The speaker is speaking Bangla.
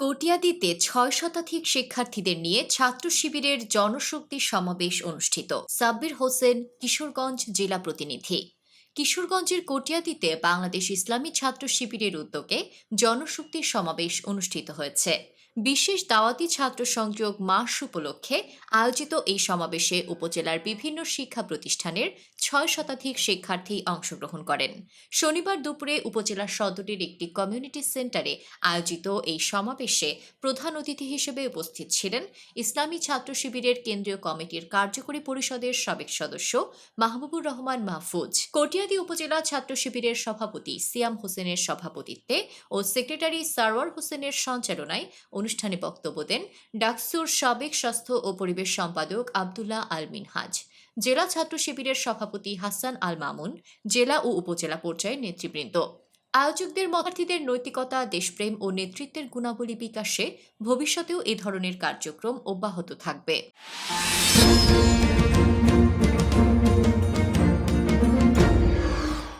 কটিয়াদিতে ছয় শতাধিক শিক্ষার্থীদের নিয়ে ছাত্র শিবিরের জনশক্তি সমাবেশ অনুষ্ঠিত। সাব্বির হোসেন, কিশোরগঞ্জ জেলা প্রতিনিধি। কিশোরগঞ্জের কটিয়াদিতে বাংলাদেশ ইসলামী ছাত্র শিবিরের উদ্যোগে জনশক্তি সমাবেশ অনুষ্ঠিত হয়েছে। বিশেষ দাওয়াতি ছাত্র সংযোগ মাস উপলক্ষে আয়োজিত এই সমাবেশে উপজেলার বিভিন্ন শিক্ষা প্রতিষ্ঠানের ছয় শতাধিক শিক্ষার্থী অংশগ্রহণ করেন। শনিবার দুপুরে উপজেলা সদরের একটি কমিউনিটি সেন্টারে আয়োজিত এই সমাবেশে প্রধান অতিথি হিসেবে উপস্থিত ছিলেন ইসলামী ছাত্র শিবিরের কেন্দ্রীয় কমিটির কার্যকরী পরিষদের সাবেক সদস্য মাহবুবুর রহমান মাহফুজ, কটিয়াদি উপজেলা ছাত্র শিবিরের সভাপতি সিয়াম হোসেনের সভাপতিত্বে ও সেক্রেটারি সারওয়ার হোসেনের সঞ্চালনায় অনুষ্ঠানে বক্তব্য দেন ডাকসুর সাবেক স্বাস্থ্য ও পরিবেশ সম্পাদক আবদুল্লাহ আল মিনহাজ। জেলা ছাত্র শিবিরের সভাপতি হাসান আল মামুন, জেলা ও উপজেলা পর্যায়ের নেতৃবৃন্দ। আয়োজকদের মহার্থীদের নৈতিকতা, দেশপ্রেম ও নেতৃত্বের গুণাবলী বিকাশে ভবিষ্যতেও এ ধরনের কার্যক্রম অব্যাহত থাকবে।